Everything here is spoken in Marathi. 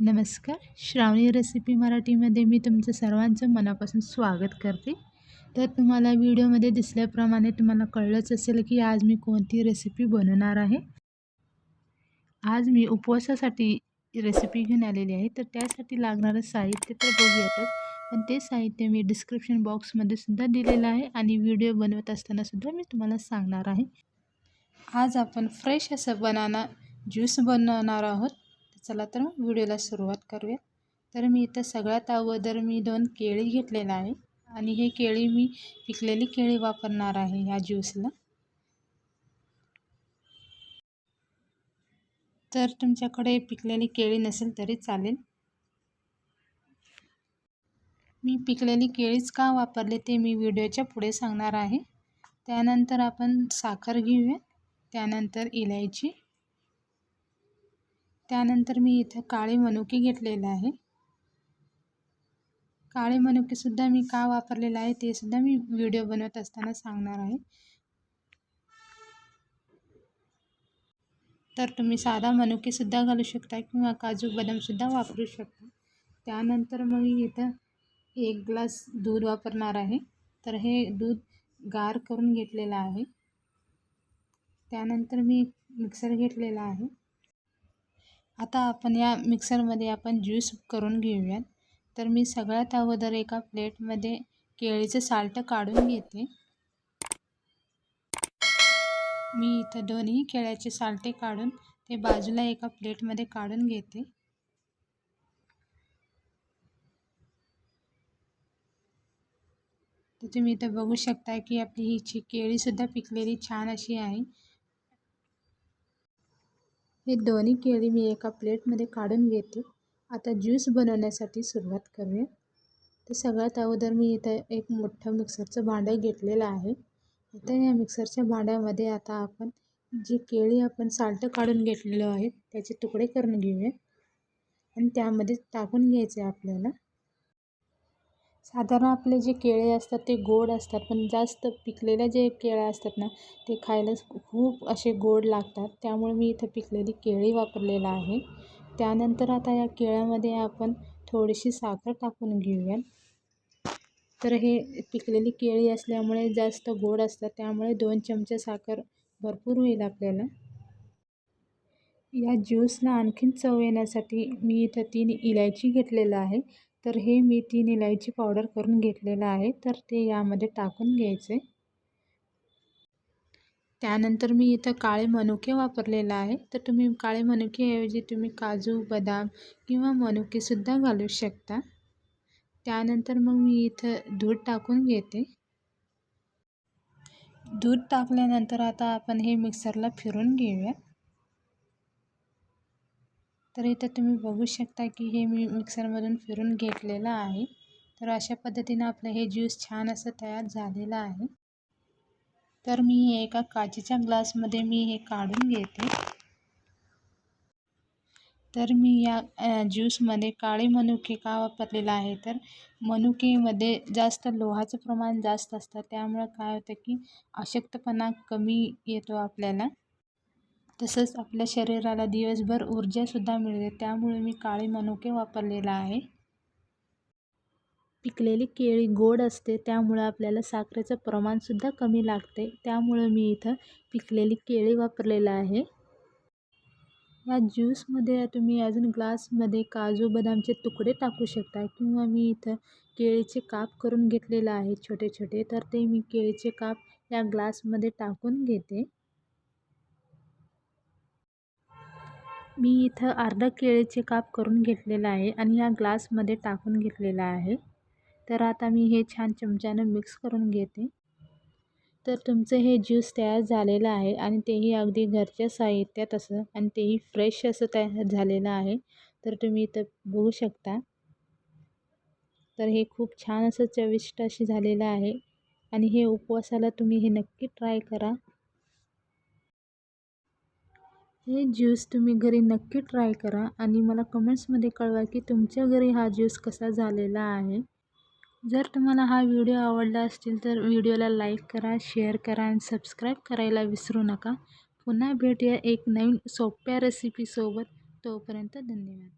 नमस्कार. श्रावणी रेसिपी मराठीमध्ये मी तुमचं सर्वांचं मनापासून स्वागत करते. तर तुम्हाला व्हिडिओमध्ये दिसल्याप्रमाणे तुम्हाला कळलंच असेल की आज मी कोणती रेसिपी बनवणार आहे. आज मी उपवासासाठी रेसिपी घेऊन आलेली आहे. तर त्यासाठी लागणारं साहित्य तर बघूयातच. पण ते साहित्य मी डिस्क्रिप्शन बॉक्समध्ये सुद्धा दिलेलं आहे आणि व्हिडिओ बनवत असताना सुद्धा मी तुम्हाला सांगणार आहे. आज आपण फ्रेश असं बनाना ज्यूस बनवणार आहोत. चला तर मग व्हिडिओला सुरुवात करूया. तर मी इथं सगळ्यात अगोदर मी दोन केळी घेतलेलं आहे आणि हे केळी मी पिकलेली केळी वापरणार आहे ह्या ज्यूसला. तर तुमच्याकडे पिकलेली केळी नसेल तरी चालेल. मी पिकलेली केळीच का वापरले ते मी व्हिडिओच्या पुढे सांगणार आहे. त्यानंतर आपण साखर घेऊया. त्यानंतर इलायची. त्यानंतर मी इथं काळे मनुके घेतलेलं आहे. काळे मनुकेसुद्धा मी का वापरलेलं आहे ते सुद्धा मी व्हिडिओ बनवत असताना सांगणार आहे. तर तुम्ही साधा मनुकेसुद्धा घालू शकता किंवा काजू बदामसुद्धा वापरू शकता. त्यानंतर मग इथं एक ग्लास दूध वापरणार आहे. तर हे दूध गार करून घेतलेलं आहे. त्यानंतर मी मिक्सर घेतलेला आहे. आता आपण या मिक्सरमध्ये आपण ज्यूस करून घेऊयात. तर मी सगळ्यात अगोदर एका प्लेटमध्ये केळीचं साल्ट काढून घेते. मी इथं दोन्ही केळ्याचे साल्टे काढून ते बाजूला एका प्लेटमध्ये काढून घेते. तर तुम्ही इथं बघू शकता की आपली ही केळीसुद्धा पिकलेली छान अशी आहे. हे दोन्ही केळी मी एका प्लेटमध्ये काढून घेते. आता ज्यूस बनवण्यासाठी सुरुवात करूया. तर सगळ्यात अगोदर मी इथं एक मोठं मिक्सरचं भांडं घेतलेलं आहे. आता या मिक्सरच्या भांड्यामध्ये आता आपण जी केळी आपण साल्ट काढून घेतलेलं आहे त्याचे तुकडे करून घेऊया. आणि त्यामध्ये टाकून घ्यायचे आपल्याला. साधारण आपले जे केळे असतात ते गोड असतात पण जास्त पिकलेल्या जे केळे असतात ना ते खायला खूप असे गोड लागतात. त्यामुळे मी इथं पिकलेली केळी वापरलेलं आहे. त्यानंतर आता या केळ्यामध्ये आपण थोडीशी साखर टाकून घेऊया तर हे पिकलेली केळी असल्यामुळे जास्त गोड असतात त्यामुळे दोन चमचे साखर भरपूर होईल आपल्याला. या ज्यूसला आणखीन चव येण्यासाठी मी इथं तीन इलायची घेतलेलं आहे. तर हे मी तीन इलायची पावडर करून घेतलेलं आहे. तर ते यामध्ये टाकून घ्यायचे. त्यानंतर मी इथं काळे मनुके वापरलेलं आहे. तर तुम्ही काळे मनुकेऐवजी तुम्ही काजू बदाम किंवा मनुकेसुद्धा घालू शकता. त्यानंतर मग मी इथं दूध टाकून घेते. दूध टाकल्यानंतर आता आपण हे मिक्सरला फिरून घेऊया तर इथं तुम्ही बघू शकता की हे मी मिक्सरमधून फिरून घेतलेलं आहे. तर अशा पद्धतीनं आपलं हे ज्यूस छान असं तयार झालेलं आहे. तर मी हे एका काचेच्या ग्लासमध्ये मी हे काढून घेते. तर मी या ज्यूसमध्ये काळे मनुके का वापरलेलं आहे? तर मनुकेमध्ये जास्त लोहाचं प्रमाण जास्त असतं. त्यामुळं काय होतं की अशक्तपणा कमी येतो आपल्याला. तसंच आपल्या शरीराला दिवसभर ऊर्जासुद्धा मिळते. त्यामुळे मी काळे मनुके वापरलेला आहे. पिकलेली केळी गोड असते त्यामुळं आपल्याला साखरेचं प्रमाणसुद्धा कमी लागते. त्यामुळं मी इथं पिकलेली केळी वापरलेलं आहे. या ज्यूसमध्ये तुम्ही अजून ग्लासमध्ये काजू बदामचे तुकडे टाकू शकता किंवा मी इथं केळीचे काप करून घेतलेलं आहे छोटे छोटे तर ते मी केळीचे काप या ग्लासमध्ये टाकून घेते. मी इथं अर्धा केळीचे काप करून घेतलेलं आहे आणि या ग्लासमध्ये टाकून घेतलेला आहे. तर आता मी हे छान चमच्यानं मिक्स करून घेते. तर तुमचं हे ज्यूस तयार झालेलं आहे आणि तेही अगदी घरच्या साहित्यात असं आणि तेही फ्रेश असं तयार झालेलं आहे. तर तुम्ही इथं बघू शकता. तर हे खूप छान असं चविष्ट अशी झालेलं आहे आणि हे उपवासाला तुम्ही हे नक्की ट्राय करा. हे ज्यूस तुम्ही घरी नक्की ट्राय करा आणि मला कमेंट्समध्ये कळवा की तुमच्या घरी हा ज्यूस कसा झालेला आहे. जर तुम्हाला हा व्हिडिओ आवडला असतील तर व्हिडिओला लाईक करा शेअर करा आणि सबस्क्राईब करायला विसरू नका. पुन्हा भेटूया एक नवीन सोप्या रेसिपीसोबत. तोपर्यंत धन्यवाद.